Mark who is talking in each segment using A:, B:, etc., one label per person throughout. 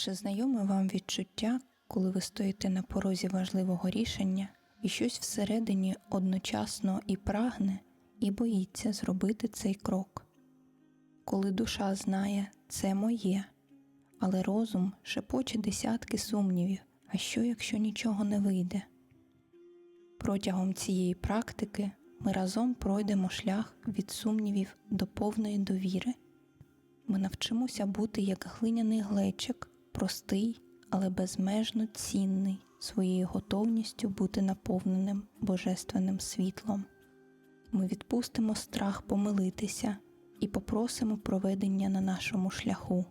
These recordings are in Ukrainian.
A: Чи знайоме вам відчуття, коли ви стоїте на порозі важливого рішення і щось всередині одночасно і прагне, і боїться зробити цей крок? Коли душа знає це моє, але розум шепоче десятки сумнівів, а що якщо нічого не вийде? Протягом цієї практики ми разом пройдемо шлях від сумнівів до повної довіри. Ми навчимося бути як глиняний глечик, простий, але безмежно цінний своєю готовністю бути наповненим божественним світлом. Ми відпустимо страх помилитися і попросимо проведення на нашому шляху.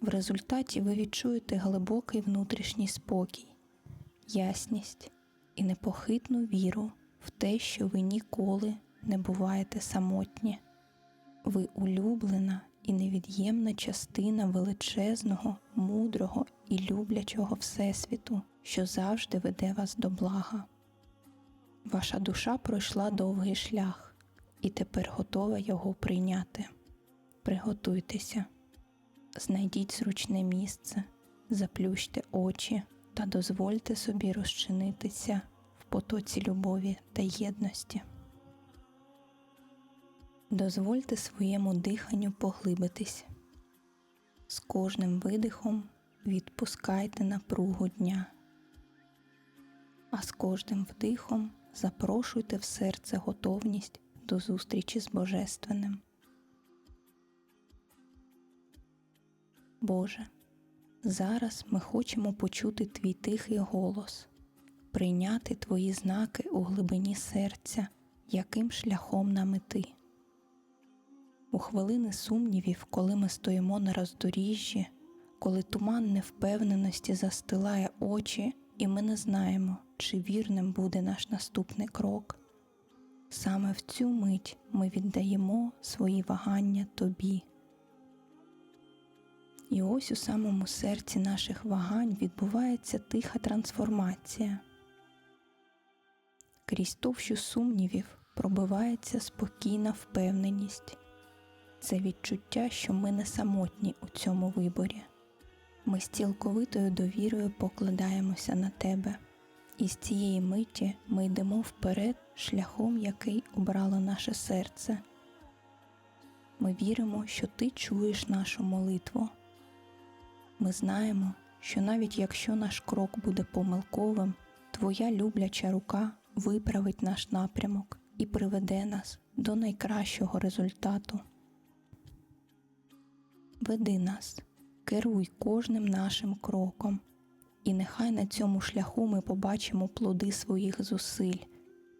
A: В результаті ви відчуєте глибокий внутрішній спокій, ясність і непохитну віру в те, що ви ніколи не буваєте самотні. Ви улюблена і невід'ємна частина величезного, мудрого і люблячого Всесвіту, що завжди веде вас до блага. Ваша душа пройшла довгий шлях і тепер готова його прийняти. Приготуйтеся, знайдіть зручне місце, заплющте очі та дозвольте собі розчинитися в потоці любові та єдності. Дозвольте своєму диханню поглибитись. З кожним видихом відпускайте напругу дня, а з кожним вдихом запрошуйте в серце готовність до зустрічі з Божественним. Боже, зараз ми хочемо почути Твій тихий голос, прийняти Твої знаки у глибині серця, яким шляхом нам іти. У хвилини сумнівів, коли ми стоїмо на роздоріжжі, коли туман невпевненості застилає очі, і ми не знаємо, чи вірним буде наш наступний крок. Саме в цю мить ми віддаємо свої вагання тобі. І ось у самому серці наших вагань відбувається тиха трансформація. Крізь товщу сумнівів пробивається спокійна впевненість. Це відчуття, що ми не самотні у цьому виборі. Ми з цілковитою довірою покладаємося на тебе, і з цієї миті ми йдемо вперед шляхом, який обрало наше серце. Ми віримо, що ти чуєш нашу молитву. Ми знаємо, що навіть якщо наш крок буде помилковим, твоя любляча рука виправить наш напрямок і приведе нас до найкращого результату. Веди нас, керуй кожним нашим кроком, і нехай на цьому шляху ми побачимо плоди своїх зусиль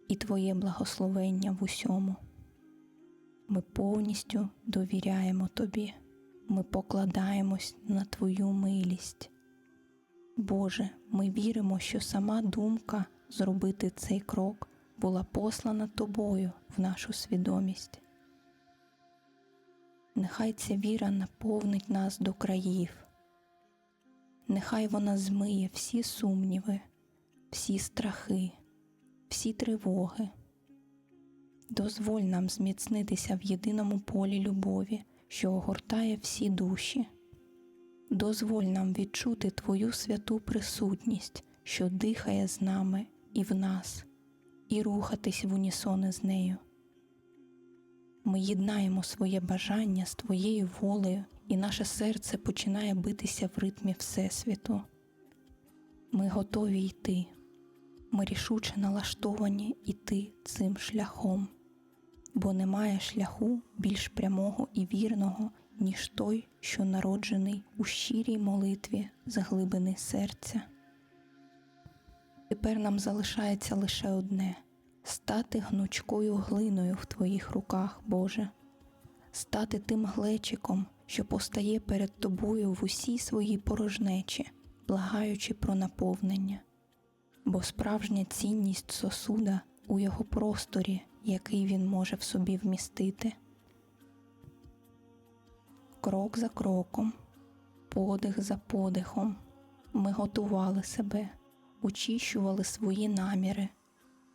A: і Твоє благословення в усьому. Ми повністю довіряємо Тобі, ми покладаємось на Твою милість. Боже, ми віримо, що сама думка зробити цей крок була послана Тобою в нашу свідомість. Нехай ця віра наповнить нас до країв, нехай вона змиє всі сумніви, всі страхи, всі тривоги. Дозволь нам зміцнитися в єдиному полі любові, що огортає всі душі. Дозволь нам відчути Твою святу присутність, що дихає з нами і в нас, і рухатись в унісони з нею. Ми єднаємо своє бажання з Твоєю волею, і наше серце починає битися в ритмі Всесвіту. Ми готові йти, ми рішуче налаштовані йти цим шляхом, бо немає шляху більш прямого і вірного, ніж той, що народжений у щирій молитві з глибини серця. Тепер нам залишається лише одне стати гнучкою глиною в Твоїх руках, Боже, стати тим глечиком, що постає перед Тобою в усій своїй порожнечі, благаючи про наповнення, бо справжня цінність сосуда у його просторі, який він може в собі вмістити. Крок за кроком, подих за подихом, ми готували себе, очищували свої наміри,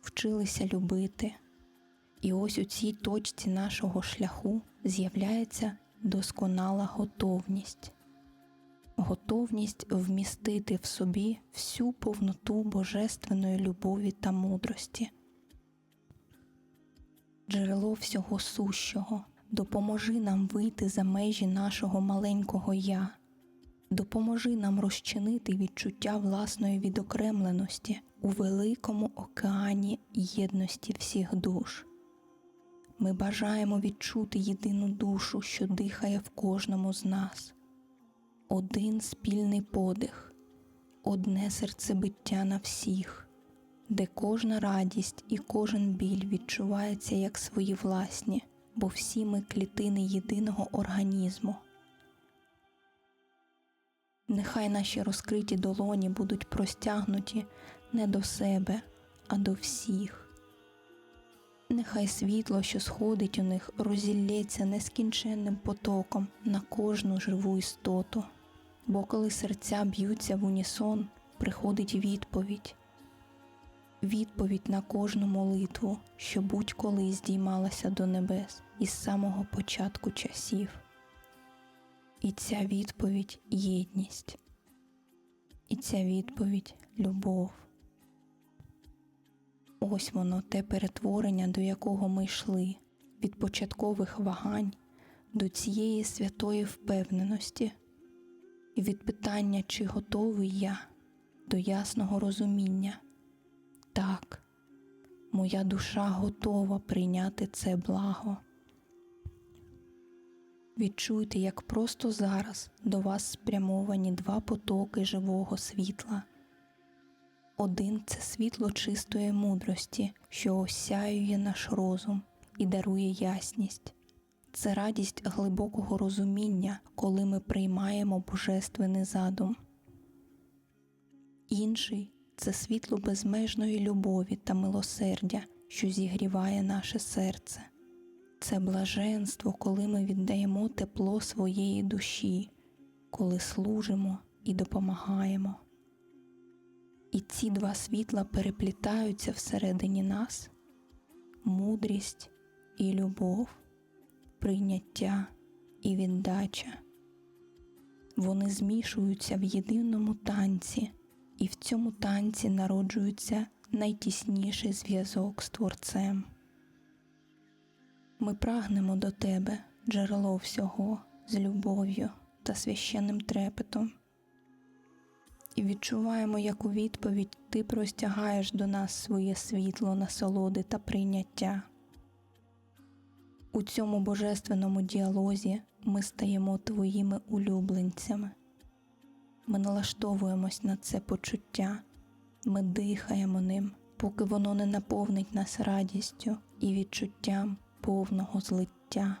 A: вчилися любити. І ось у цій точці нашого шляху з'являється досконала готовність. готовність вмістити в собі всю повноту божественної любові та мудрості. Джерело всього сущого, допоможи нам вийти за межі нашого маленького я, допоможи нам розчинити відчуття власної відокремленості у великому океані єдності всіх душ. Ми бажаємо відчути єдину душу, що дихає в кожному з нас, один спільний подих, одне серцебиття на всіх, де кожна радість і кожен біль відчувається як свої власні, бо всі ми клітини єдиного організму. Нехай наші розкриті долоні будуть простягнуті не до себе, а до всіх. Нехай світло, що сходить у них, розілється нескінченним потоком на кожну живу істоту. Бо коли серця б'ються в унісон, приходить відповідь. Відповідь на кожну молитву, що будь-коли здіймалася до небес із самого початку часів. І ця відповідь єдність. І ця відповідь любов. Ось воно те перетворення, до якого ми йшли, від початкових вагань до цієї святої впевненості, і від питання, чи готовий я до ясного розуміння. Так, моя душа готова прийняти це благо. Відчуйте, як просто зараз до вас спрямовані два потоки живого світла. Один це світло чистої мудрості, що осяює наш розум і дарує ясність. Це радість глибокого розуміння, коли ми приймаємо божественний задум. Інший це світло безмежної любові та милосердя, що зігріває наше серце. Це блаженство, коли ми віддаємо тепло своєї душі, коли служимо і допомагаємо. І ці два світла переплітаються всередині нас мудрість і любов, прийняття і віддача. Вони змішуються в єдиному танці, і в цьому танці народжується найтісніший зв'язок з Творцем. Ми прагнемо до тебе, джерело всього, з любов'ю та священним трепетом і відчуваємо, як у відповідь ти простягаєш до нас своє світло, насолоди та прийняття. У цьому божественному діалозі ми стаємо твоїми улюбленцями. Ми налаштовуємось на це почуття, ми дихаємо ним, поки воно не наповнить нас радістю і відчуттям повного злиття.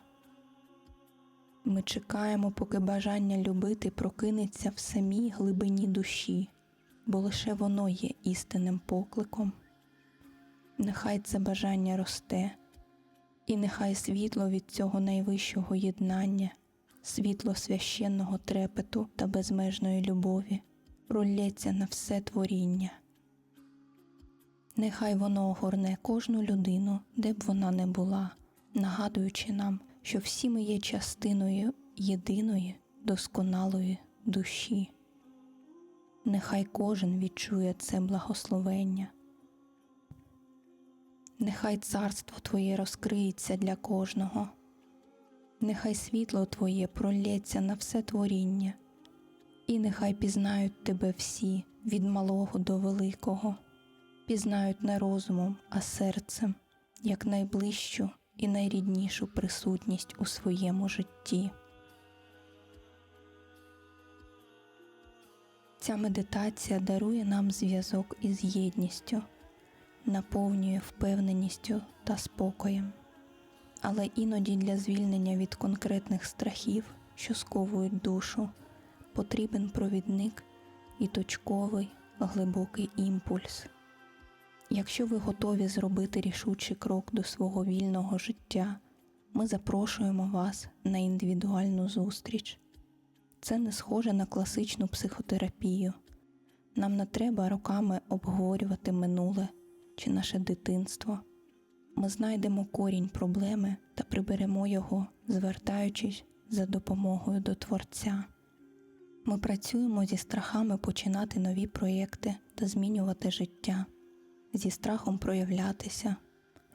A: Ми чекаємо, поки бажання любити прокинеться в самій глибині душі, бо лише воно є істинним покликом. Нехай це бажання росте, і нехай світло від цього найвищого єднання, світло священного трепету та безмежної любові пролється на все творіння. Нехай воно огорне кожну людину, де б вона не була, нагадуючи нам що всі ми є частиною єдиної досконалої душі. Нехай кожен відчує це благословення. Нехай царство Твоє розкриється для кожного, нехай світло Твоє пролється на все творіння, і нехай пізнають Тебе всі від малого до великого, пізнають не розумом, а серцем, як найближчу і найріднішу присутність у своєму житті. Ця медитація дарує нам зв'язок із єдністю, наповнює впевненістю та спокоєм, але іноді для звільнення від конкретних страхів, що сковують душу, потрібен провідник і точковий глибокий імпульс. Якщо ви готові зробити рішучий крок до свого вільного життя, ми запрошуємо вас на індивідуальну зустріч. Це не схоже на класичну психотерапію. Нам не треба роками обговорювати минуле чи наше дитинство. Ми знайдемо корінь проблеми та приберемо його, звертаючись за допомогою до Творця. Ми працюємо зі страхами починати нові проєкти та змінювати життя, зі страхом проявлятися,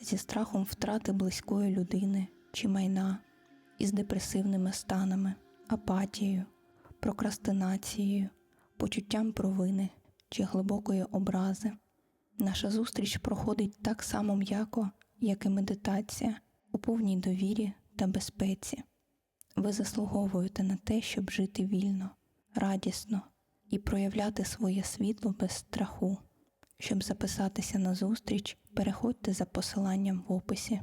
A: зі страхом втрати близької людини чи майна, із депресивними станами, апатією, прокрастинацією, почуттям провини чи глибокої образи. Наша зустріч проходить так само м'яко, як і медитація, у повній довірі та безпеці. Ви заслуговуєте на те, щоб жити вільно, радісно і проявляти своє світло без страху. Щоб записатися на зустріч, переходьте за посиланням в описі.